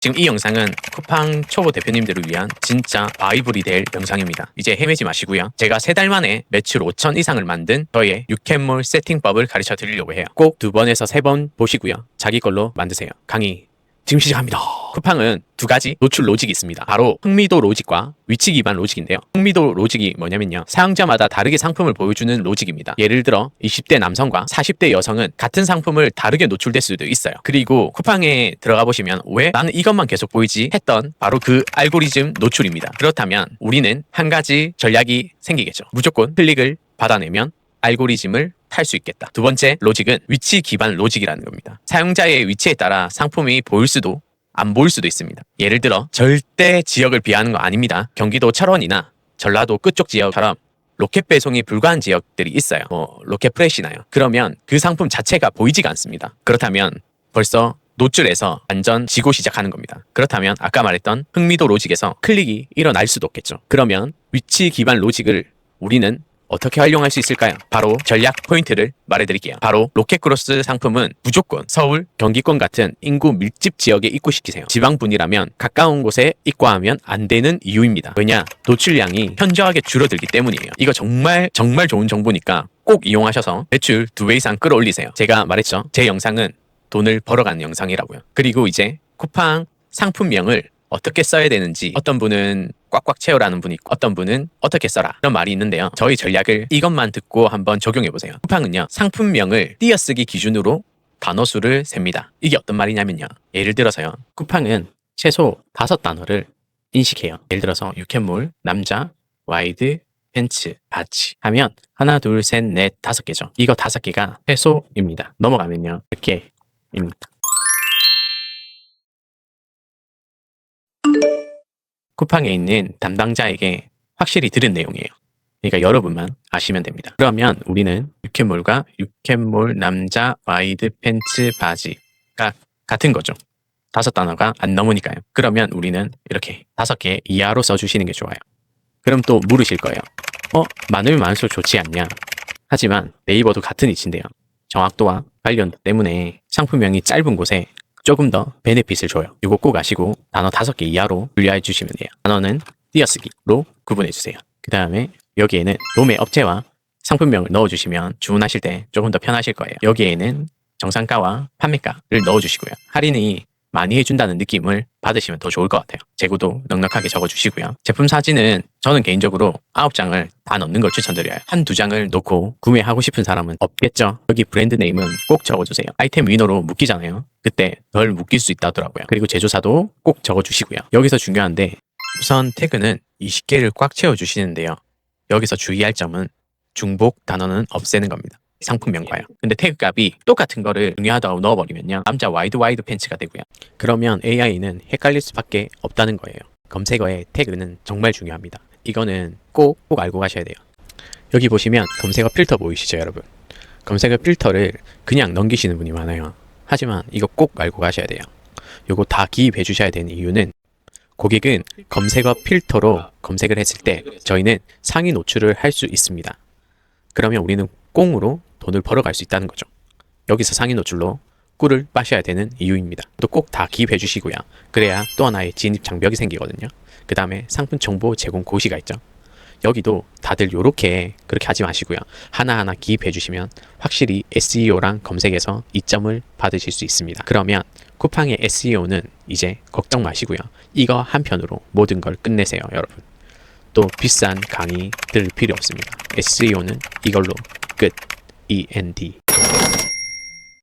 지금 이 영상은 쿠팡 초보 대표님들을 위한 진짜 바이블이 될 영상입니다. 이제 헤매지 마시고요. 제가 세 달 만에 매출 5천 이상을 만든 저의 유캔몰 세팅법을 가르쳐 드리려고 해요. 꼭 두 번에서 세 번 보시고요. 자기 걸로 만드세요. 강의 지금 시작합니다. 쿠팡은 두 가지 노출 로직이 있습니다. 바로 흥미도 로직과 위치 기반 로직인데요. 흥미도 로직이 뭐냐면요. 사용자마다 다르게 상품을 보여주는 로직입니다. 예를 들어 20대 남성과 40대 여성은 같은 상품을 다르게 노출될 수도 있어요. 그리고 쿠팡에 들어가 보시면 왜 나는 이것만 계속 보이지 했던 바로 그 알고리즘 노출입니다. 그렇다면 우리는 한 가지 전략이 생기겠죠. 무조건 클릭을 받아내면 알고리즘을 탈 수 있겠다. 두 번째 로직은 위치 기반 로직이라는 겁니다. 사용자의 위치에 따라 상품이 보일 수도 안 보일 수도 있습니다. 예를 들어 절대 지역을 비하는 거 아닙니다. 경기도 철원이나 전라도 끝쪽 지역처럼 로켓 배송이 불가한 지역들이 있어요. 뭐 로켓 프레시나요. 그러면 그 상품 자체가 보이지가 않습니다. 그렇다면 벌써 노출에서 완전 지고 시작하는 겁니다. 그렇다면 아까 말했던 흥미도 로직에서 클릭이 일어날 수도 없겠죠. 그러면 위치 기반 로직을 우리는 어떻게 활용할 수 있을까요? 바로 전략 포인트를 말해드릴게요. 바로 로켓크로스 상품은 무조건 서울, 경기권 같은 인구 밀집 지역에 입고시키세요. 지방분이라면 가까운 곳에 입고하면 안 되는 이유입니다. 왜냐? 노출량이 현저하게 줄어들기 때문이에요. 이거 정말 정말 좋은 정보니까 꼭 이용하셔서 매출 두 배 이상 끌어올리세요. 제가 말했죠. 제 영상은 돈을 벌어가는 영상이라고요. 그리고 이제 쿠팡 상품명을 어떻게 써야 되는지 어떤 분은 꽉꽉 채우라는 분이 있고 어떤 분은 어떻게 써라 이런 말이 있는데요. 저희 전략을 이것만 듣고 한번 적용해 보세요. 쿠팡은요 상품명을 띄어쓰기 기준으로 단어 수를 셉니다. 이게 어떤 말이냐면요. 예를 들어서요. 쿠팡은 최소 다섯 단어를 인식해요. 예를 들어서 유캔몰, 남자, 와이드, 팬츠, 바지 하면 하나, 둘, 셋, 넷, 다섯 개죠. 이거 다섯 개가 최소입니다. 넘어가면요. 이렇게입니다. 쿠팡에 있는 담당자에게 확실히 들은 내용이에요. 그러니까 여러분만 아시면 됩니다. 그러면 우리는 유캔몰과 유캔몰 남자 와이드 팬츠 바지가 같은 거죠. 다섯 단어가 안 넘으니까요. 그러면 우리는 이렇게 다섯 개 이하로 써주시는 게 좋아요. 그럼 또 물으실 거예요. 어, 많으면 많을수록 좋지 않냐? 하지만 네이버도 같은 위치인데요. 정확도와 관련 때문에 상품명이 짧은 곳에 조금 더 베네핏을 줘요. 이거 꼭 아시고 단어 다섯 개 이하로 분류해 주시면 돼요. 단어는 띄어쓰기로 구분해 주세요. 그 다음에 여기에는 도매 업체와 상품명을 넣어주시면 주문하실 때 조금 더 편하실 거예요. 여기에는 정상가와 판매가를 넣어주시고요. 할인이 많이 해준다는 느낌을 받으시면 더 좋을 것 같아요. 재고도 넉넉하게 적어주시고요. 제품 사진은 저는 개인적으로 9장을 다 넣는 걸 추천드려요. 한 두 장을 놓고 구매하고 싶은 사람은 없겠죠. 여기 브랜드 네임은 꼭 적어주세요. 아이템 위너로 묶이잖아요. 그때 덜 묶일 수 있다더라고요. 그리고 제조사도 꼭 적어주시고요. 여기서 중요한데 우선 태그는 20개를 꽉 채워주시는데요. 여기서 주의할 점은 중복 단어는 없애는 겁니다. 상품명과요. 근데 태그 값이 똑같은 거를 중요하다고 넣어버리면요. 남자 와이드 와이드 팬츠가 되고요. 그러면 AI는 헷갈릴 수밖에 없다는 거예요. 검색어의 태그는 정말 중요합니다. 이거는 꼭, 꼭 알고 가셔야 돼요. 여기 보시면 검색어 필터 보이시죠, 여러분? 검색어 필터를 그냥 넘기시는 분이 많아요. 하지만 이거 꼭 알고 가셔야 돼요. 요거 다 기입해 주셔야 되는 이유는 고객은 검색어 필터로 검색을 했을 때 저희는 상위 노출을 할 수 있습니다. 그러면 우리는 꽁으로 돈을 벌어갈 수 있다는 거죠. 여기서 상위 노출로 꿀을 빠셔야 되는 이유입니다. 또 꼭 다 기입해 주시고요. 그래야 또 하나의 진입 장벽이 생기거든요. 그 다음에 상품 정보 제공 고시가 있죠. 여기도 다들 요렇게 그렇게 하지 마시고요. 하나하나 기입해 주시면 확실히 SEO랑 검색에서 이점을 받으실 수 있습니다. 그러면 쿠팡의 SEO는 이제 걱정 마시고요. 이거 한 편으로 모든 걸 끝내세요, 여러분. 또 비싼 강의 들을 필요 없습니다. SEO는 이걸로 끝. END